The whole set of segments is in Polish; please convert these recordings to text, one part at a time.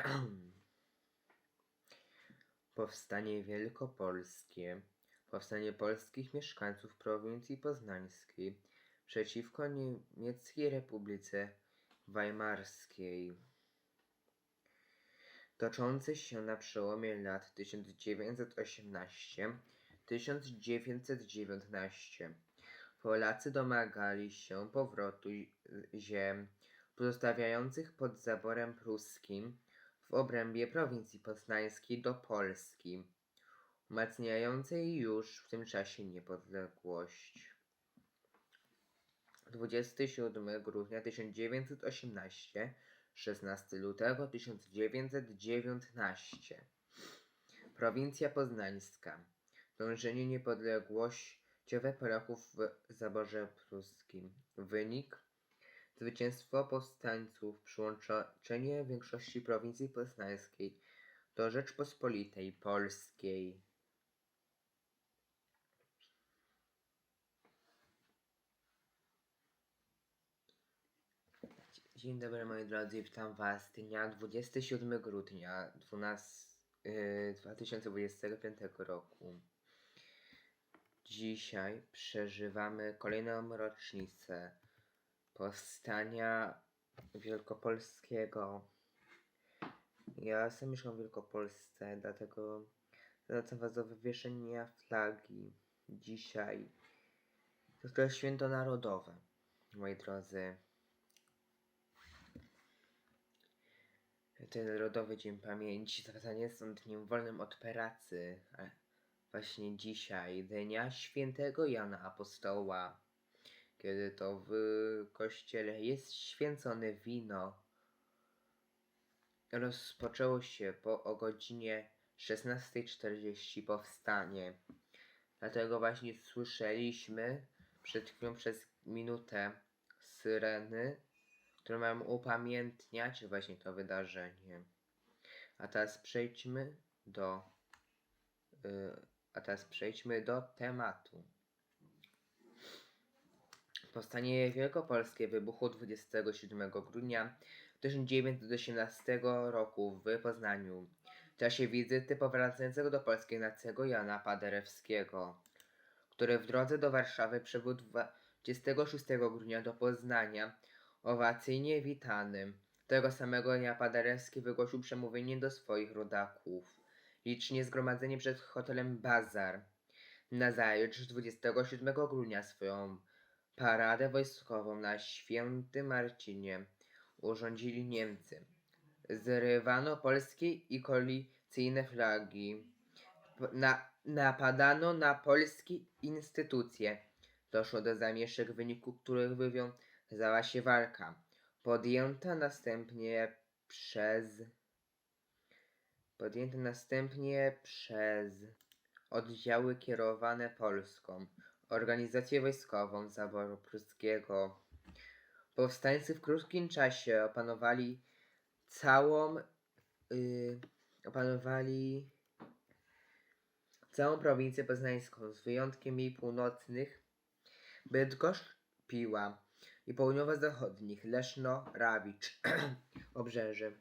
Powstanie Wielkopolskie. Powstanie polskich mieszkańców prowincji poznańskiej przeciwko Niemieckiej Republice Weimarskiej. Toczący się na przełomie lat 1918-1919 Polacy domagali się powrotu ziem pozostawiających pod zaborem pruskim w obrębie prowincji poznańskiej do Polski, umacniającej już w tym czasie niepodległość. 27 grudnia 1918 16 lutego 1919 Prowincja Poznańska. Dążenie niepodległościowe Polaków w zaborze pruskim. Wynik Zwycięstwo powstańców, przyłączenie większości prowincji poznańskiej do Rzeczpospolitej Polskiej. Dzień dobry moi drodzy, witam was dnia 27 grudnia 12, yy, 2025 roku. Dzisiaj przeżywamy kolejną rocznicę powstania wielkopolskiego. Ja sam mieszkam w Wielkopolsce, dlatego zwracam was do wywieszenia flagi dzisiaj. To jest święto narodowe, moi drodzy. Ten Narodowy Dzień Pamięci zwracany jest on dniem wolnym od pracy. Właśnie dzisiaj, dnia świętego Jana Apostoła, kiedy to w kościele jest święcone wino. Rozpoczęło się po o godzinie 16.40 powstanie. Dlatego właśnie słyszeliśmy przed chwilą przez minutę syreny które mają upamiętniać właśnie to wydarzenie. A teraz przejdźmy do yy, a teraz przejdźmy do tematu. Powstanie Wielkopolskie wybuchło 27 grudnia 1918 roku w Poznaniu w czasie wizyty powracającego do Polski Nacego Jana Paderewskiego, który w drodze do Warszawy przybył 26 grudnia do Poznania Owacyjnie witany. Tego samego dnia Paderewski wygłosił przemówienie do swoich rodaków. Licznie zgromadzenie przed hotelem Bazar. Nazajutrz 27 grudnia swoją paradę wojskową na Świętym Marcinie urządzili Niemcy. Zrywano polskie i koalicyjne flagi. Na, napadano na polskie instytucje. Doszło do zamieszek, w wyniku których wywią Zała się walka, podjęta następnie przez podjęta następnie przez oddziały kierowane Polską, organizację wojskową zaboru pruskiego. Powstańcy w krótkim czasie opanowali całą yy, opanowali całą prowincję poznańską z wyjątkiem jej północnych Bydgoszcz, Piła, i południowo-zachodnich Leszno, Rawicz, Obrzeże.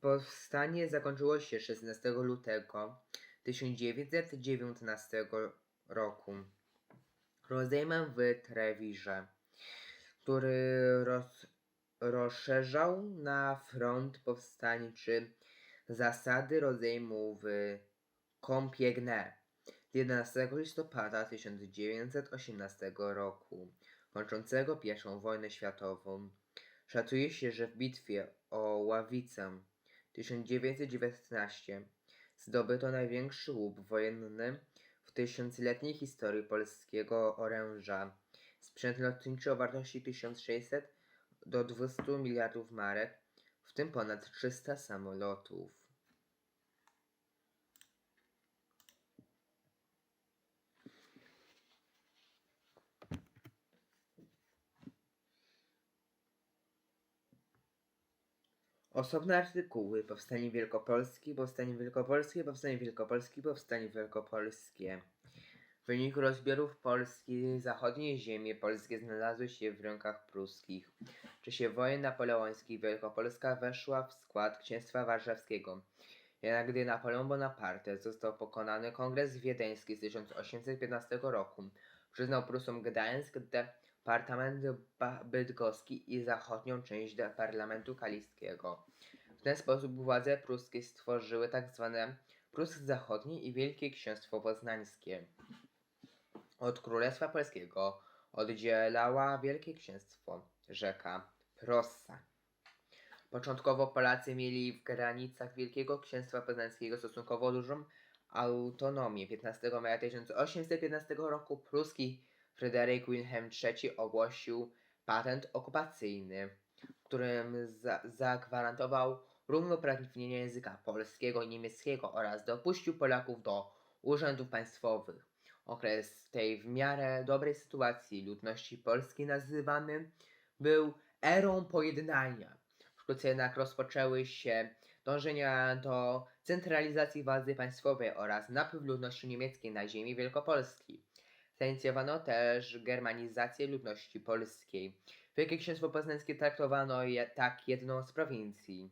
Powstanie zakończyło się 16 lutego 1919 roku rozejmem w Trewirze, który roz, rozszerzał na front powstańczy zasady rozejmu w Compiègne 11 listopada 1918 roku kończącego I wojnę światową. Szacuje się, że w bitwie o Ławicę 1919 zdobyto największy łup wojenny w tysiącletniej historii polskiego oręża. Sprzęt lotniczy o wartości 1600 do 200 miliardów marek, w tym ponad 300 samolotów. Osobne artykuły Powstanie Wielkopolskie, Powstanie Wielkopolskie, Powstanie Wielkopolskie, Powstanie Wielkopolskie. W wyniku rozbiorów Polski zachodnie ziemie polskie znalazły się w rękach pruskich. W czasie wojen napoleońskich Wielkopolska weszła w skład Księstwa Warszawskiego. Jednak gdy Napoleon Bonaparte został pokonany, Kongres Wiedeński z 1815 roku przyznał Prusom Gdańsk, Departament Ba- Bydgoski i zachodnią część Parlamentu Kaliskiego. W ten sposób władze pruskie stworzyły tzw. Prusy Zachodnie i Wielkie Księstwo Poznańskie. Od Królestwa Polskiego oddzielała Wielkie Księstwo rzeka Prossa. Początkowo Polacy mieli w granicach Wielkiego Księstwa Poznańskiego stosunkowo dużą autonomię. 15 maja 1815 roku pruski Fryderyk Wilhelm III ogłosił patent okupacyjny, którym za zagwarantował równouprawnienie języka polskiego i niemieckiego oraz dopuścił Polaków do urzędów państwowych. Okres tej w miarę dobrej sytuacji ludności polskiej nazywany był erą pojednania. Wkrótce jednak rozpoczęły się dążenia do centralizacji władzy państwowej oraz napływ ludności niemieckiej na ziemi Wielkopolski. Zainicjowano też germanizację ludności polskiej. Wielkie Księstwo Poznańskie traktowano je, tak jedną z prowincji,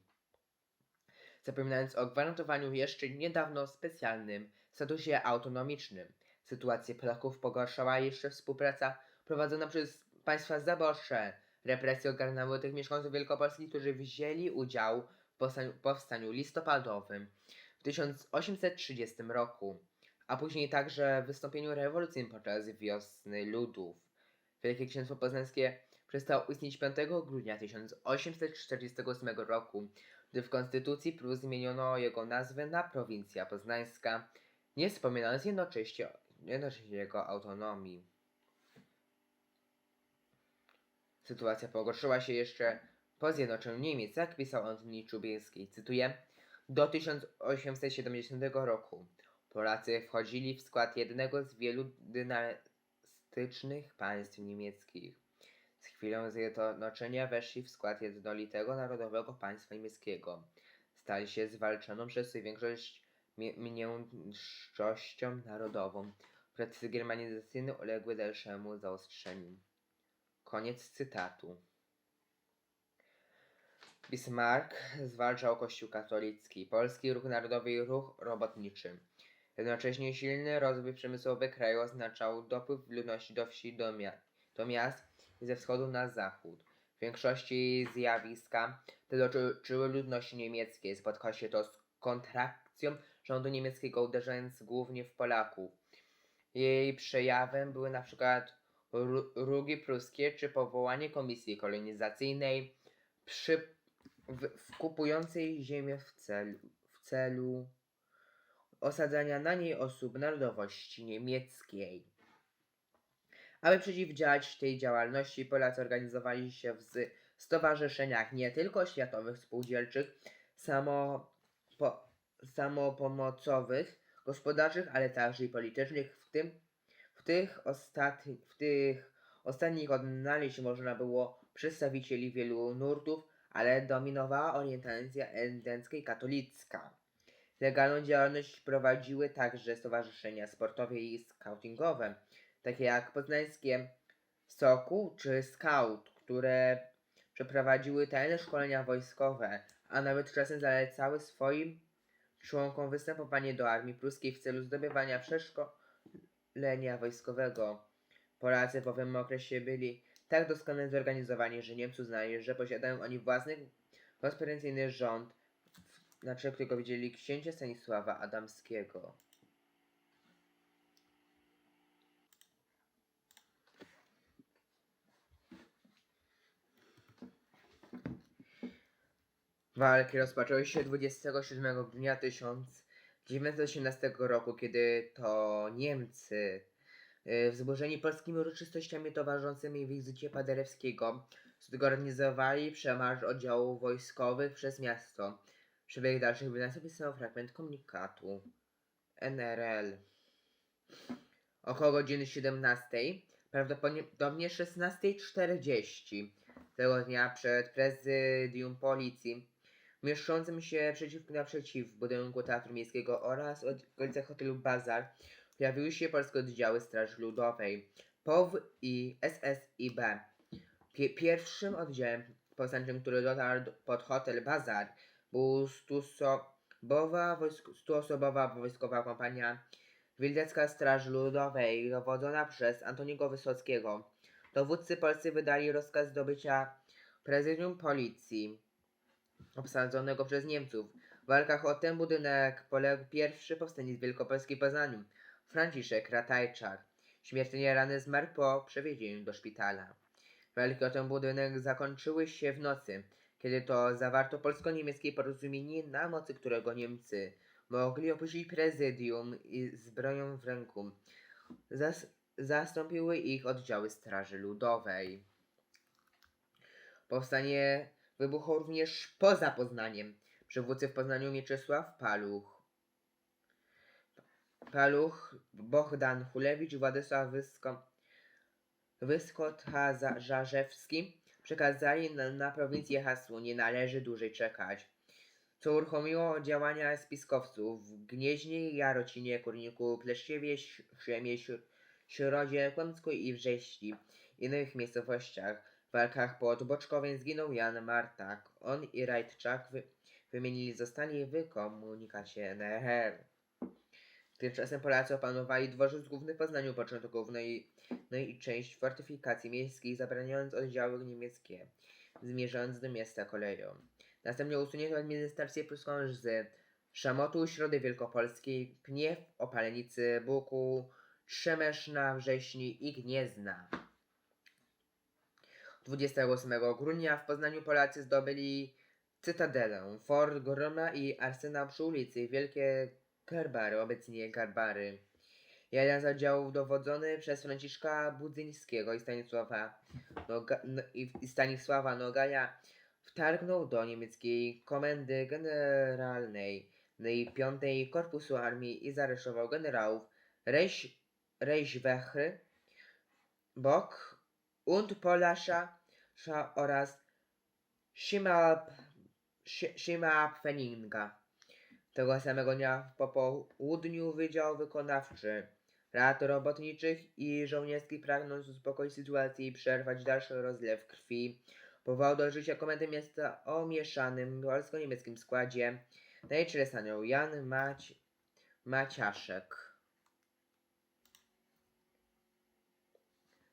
zapominając o gwarantowaniu jeszcze niedawno specjalnym statusie autonomicznym. Sytuację Polaków pogarszała jeszcze współpraca prowadzona przez państwa zaborcze. Represje ogarnęły tych mieszkańców Wielkopolski, którzy wzięli udział w powstaniu, powstaniu listopadowym w 1830 roku, a później także w wystąpieniu rewolucji podczas wiosny ludów. Wielkie Księstwo Poznańskie przestało istnieć 5 grudnia 1848 roku, gdy w konstytucji Prus zmieniono jego nazwę na prowincja poznańska, nie wspominając jednocześnie, jednocześnie jego autonomii. Sytuacja pogorszyła się jeszcze po zjednoczeniu Niemiec, jak pisał Antoni Czubieński, cytuję, do 1870 roku Polacy wchodzili w skład jednego z wielu dynastycznych państw niemieckich. Z chwilą zjednoczenia weszli w skład jednolitego narodowego państwa niemieckiego. Stali się zwalczoną przez większość mniejszością narodową. Procesy germanizacyjne uległy dalszemu zaostrzeniu. Koniec cytatu. Bismarck zwalczał Kościół katolicki, polski ruch narodowy i ruch robotniczy. Jednocześnie silny rozwój przemysłowy kraju oznaczał dopływ ludności do wsi, do, mia- do miast i ze wschodu na zachód. W większości zjawiska te dotyczyły ludności niemieckiej. Spotkało się to z kontrakcją rządu niemieckiego, uderzając głównie w Polaków. Jej przejawem były na przykład ru- rugi pruskie czy powołanie komisji kolonizacyjnej przy, w, wkupującej ziemię w w celu osadzania na niej osób narodowości niemieckiej. Aby przeciwdziałać tej działalności, Polacy organizowali się w stowarzyszeniach nie tylko światowych, spółdzielczych, samo, po, samopomocowych, gospodarczych, ale także i politycznych, w tym w tych, ostatni, w tych ostatnich odnaleźć można było przedstawicieli wielu nurtów, ale dominowała orientacja endencka i katolicka. Legalną działalność prowadziły także stowarzyszenia sportowe i scoutingowe, takie jak poznańskie Sokół czy Scout, które przeprowadziły tajne szkolenia wojskowe, a nawet czasem zalecały swoim członkom występowanie do armii pruskiej w celu zdobywania przeszkolenia wojskowego. Polacy w owym okresie byli tak doskonale zorganizowani, że Niemcy uznali, że posiadają oni własny konspiracyjny rząd, na czele którego widzieli księcia Stanisława Adamskiego. Walki rozpoczęły się 27 grudnia 1918 roku, kiedy to Niemcy, y, wzburzeni polskimi uroczystościami towarzyszącymi wizycie Paderewskiego, zorganizowali przemarsz oddziałów wojskowych przez miasto. Przebieg dalszych wydarzeń opisał fragment komunikatu NRL. Około godziny 17, prawdopodobnie 16.40 tego dnia przed prezydium policji mieszczącym się przeciw naprzeciw budynku Teatru Miejskiego oraz w okolicach hotelu Bazar pojawiły się polskie oddziały Straży Ludowej, POW i SSIB. Pie- pierwszym oddziałem powstańczym, który dotarł do- pod hotel Bazar, był stuosobowa, wojsk- stuosobowa wojskowa kompania Wildecka Straż Ludowej, dowodzona przez Antoniego Wysockiego. Dowódcy polscy wydali rozkaz zdobycia prezydium policji, obsadzonego przez Niemców. W walkach o ten budynek poległ pierwszy powstaniec wielkopolski Poznaniu, Franciszek Ratajczak. Śmiertelnie rany zmarł po przewiezieniu do szpitala. Walki o ten budynek zakończyły się w nocy, kiedy to zawarto polsko-niemieckie porozumienie, na mocy którego Niemcy mogli opuścić prezydium i z bronią w ręku. Zas- zastąpiły ich oddziały Straży Ludowej. Powstanie wybuchło również poza Poznaniem. Przywódcy w Poznaniu Mieczysław Paluch, Paluch, Bohdan Hulewicz, Władysław Wysko, Wyskot-Żarzewski przekazali na, na prowincję hasło nie należy dłużej czekać, co uruchomiło działania spiskowców w Gnieźnie, Jarocinie, Kurniku, Pleszczewie, Szemie, Środzie, Kłębsku i Wrześni innych miejscowościach. W walkach pod Boczkowem zginął Jan Martak. On i Rajtczak wy, wymienili zostali w komunikacie NRR. Tymczasem Polacy opanowali dworzec główny w Poznaniu początkowo, no i, no i część fortyfikacji miejskich, zabraniając oddziały niemieckie, zmierzając do miasta koleją. Następnie usunięto administrację pruską z Szamotu, Środy Wielkopolskiej, Pniew, Opalenicy, Buku, Trzemeszna, Wrześni i Gniezna. 28 grudnia w Poznaniu Polacy zdobyli Cytadelę, Fort Groma i arsenał przy ulicy Wielkie Garbary, obecnie Garbary. Jeden z oddziałów dowodzony przez Franciszka Budzyńskiego i Stanisława, Noga, no, i, Stanisława Nogaja wtargnął do niemieckiej komendy generalnej no i 5 Korpusu Armii i zaryszował generałów Reich, Reichswehry, Bock und Polasza Sza oraz Schimapfeninga. Tego samego dnia po południu Wydział Wykonawczy Rad Robotniczych i Żołnierski pragnąc uspokoić sytuację i przerwać dalszy rozlew krwi, powołał do życia komendy miasta o mieszanym polsko-niemieckim składzie. Na jej czele stanął Jan Maci Maciaszek.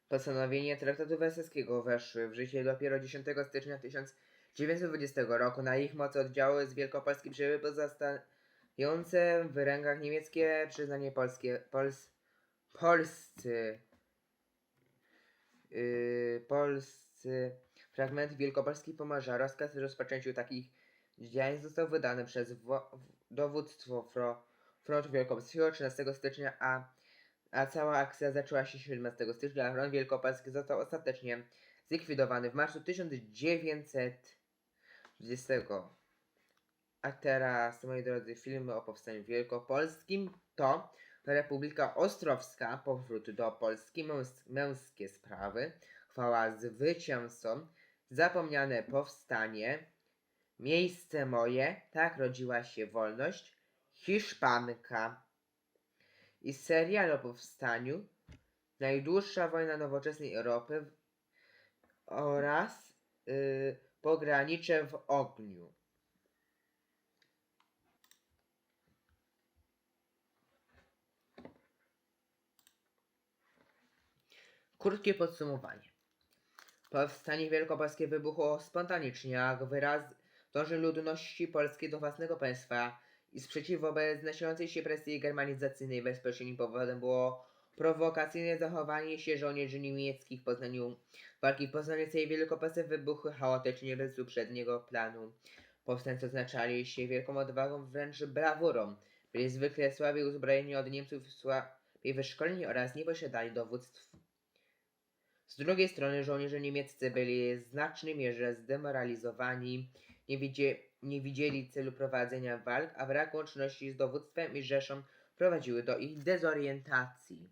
Postanowienia traktatu wersalskiego weszły w życie dopiero 10 stycznia 1920 roku. Na ich mocy oddziały z Wielkopolski przyjęły pozostające w rękach niemieckie przyznanie polskie, pols, polscy, yy, polscy fragment Wielkopolski Pomorza. Rozkaz o rozpoczęciu takich działań został wydany przez wo- dowództwo fro, frontu Wielkopolskiego 13 stycznia, a a cała akcja zaczęła się 17 stycznia. Front Wielkopolski został ostatecznie zlikwidowany w marcu 1920. A teraz, moi drodzy, filmy o powstaniu wielkopolskim to Republika Ostrowska, powrót do Polski, męs męskie sprawy, chwała zwycięzcom, zapomniane powstanie, miejsce moje, tak rodziła się wolność, Hiszpanka i serial o powstaniu, najdłuższa wojna nowoczesnej Europy oraz y, pogranicze w ogniu. Krótkie podsumowanie. Powstanie wielkopolskie wybuchło spontanicznie, jak wyraz dąży ludności polskiej do własnego państwa i sprzeciw wobec nasilającej się presji germanizacyjnej bezpośrednim powodem było prowokacyjne zachowanie się żołnierzy niemieckich w Poznaniu. Walki w Poznaniu Wielkopolsce wybuchły chaotycznie bez uprzedniego planu. Powstańcy oznaczali się wielką odwagą, wręcz brawurą. Byli zwykle słabiej uzbrojeni od Niemców, słabiej wyszkoleni oraz nie posiadali dowództw. Z drugiej strony żołnierze niemieccy byli w znacznej mierze zdemoralizowani, nie, widzie, nie widzieli celu prowadzenia walk, a brak łączności z dowództwem i Rzeszą prowadziły do ich dezorientacji.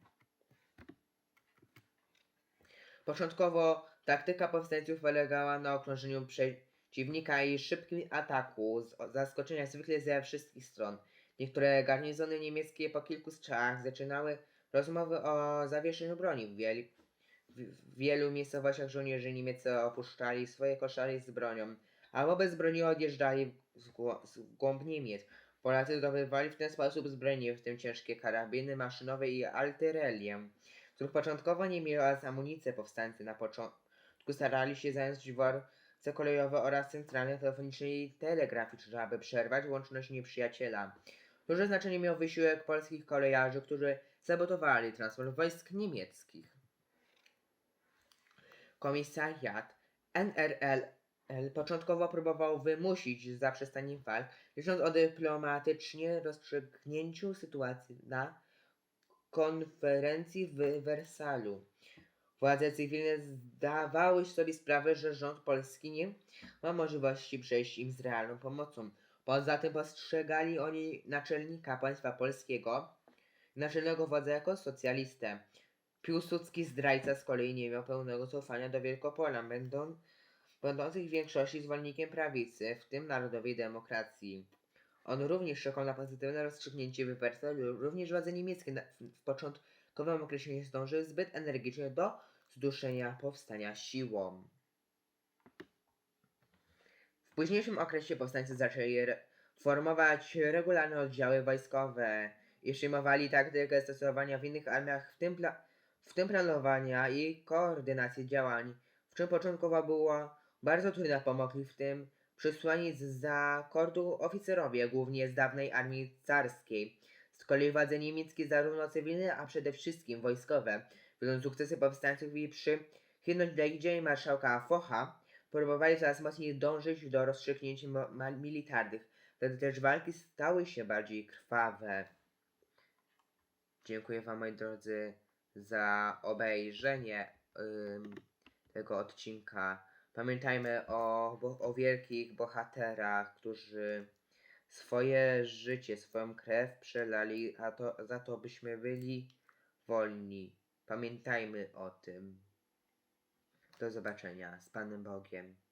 Początkowo taktyka powstańców polegała na okrążeniu przeciwnika i szybkim ataku z zaskoczenia zwykle ze wszystkich stron. Niektóre garnizony niemieckie po kilku strzałach zaczynały rozmowy o zawieszeniu broni. W, wiel... w wielu miejscowościach żołnierze niemieccy opuszczali swoje koszary z bronią, albo bez broni odjeżdżali w głą- głąb Niemiec. Polacy zdobywali w ten sposób zbrojenie, w tym ciężkie karabiny maszynowe i artylerię, których początkowo nie mieli oraz amunicję. Powstańcy na początku starali się zająć dworce kolejowe oraz centralne telefoniczne i telegraficzne, aby przerwać łączność nieprzyjaciela. Duże znaczenie miał wysiłek polskich kolejarzy, którzy sabotowali transport wojsk niemieckich. Komisariat NRL początkowo próbował wymusić zaprzestanie walk, licząc o dyplomatycznie rozstrzygnięciu sytuacji na konferencji w Wersalu. Władze cywilne zdawały sobie sprawę, że rząd polski nie ma możliwości przejść im z realną pomocą. Poza tym postrzegali oni naczelnika państwa polskiego, naczelnego władza jako socjalistę. Piłsudski zdrajca z kolei nie miał pełnego zaufania do Wielkopolan, będą, będących w większości zwolennikiem prawicy, w tym narodowej demokracji. On również czekał na pozytywne rozstrzygnięcie w Wersalu, również władze niemieckie na, w, w początkowym okresie nie zdążyły zbyt energicznie do zduszenia powstania siłą. W późniejszym okresie powstańcy zaczęli re- formować regularne oddziały wojskowe i przyjmowali taktykę stosowania w innych armiach, w tym, pla- w tym planowania i koordynacji działań, w czym początkowo było bardzo trudno pomogli w tym przysłani z za kordu oficerowie, głównie z dawnej armii carskiej. Z kolei władze niemieckie, zarówno cywilne, a przede wszystkim wojskowe, widząc sukcesy powstańców i przychylność dla idei marszałka Focha, próbowali coraz mocniej dążyć do rozstrzygnięć militarnych. Wtedy też walki stały się bardziej krwawe. Dziękuję Wam, moi drodzy, za obejrzenie tego odcinka. Pamiętajmy o, o wielkich bohaterach, którzy swoje życie, swoją krew przelali a to, za to, byśmy byli wolni. Pamiętajmy o tym. Do zobaczenia z Panem Bogiem.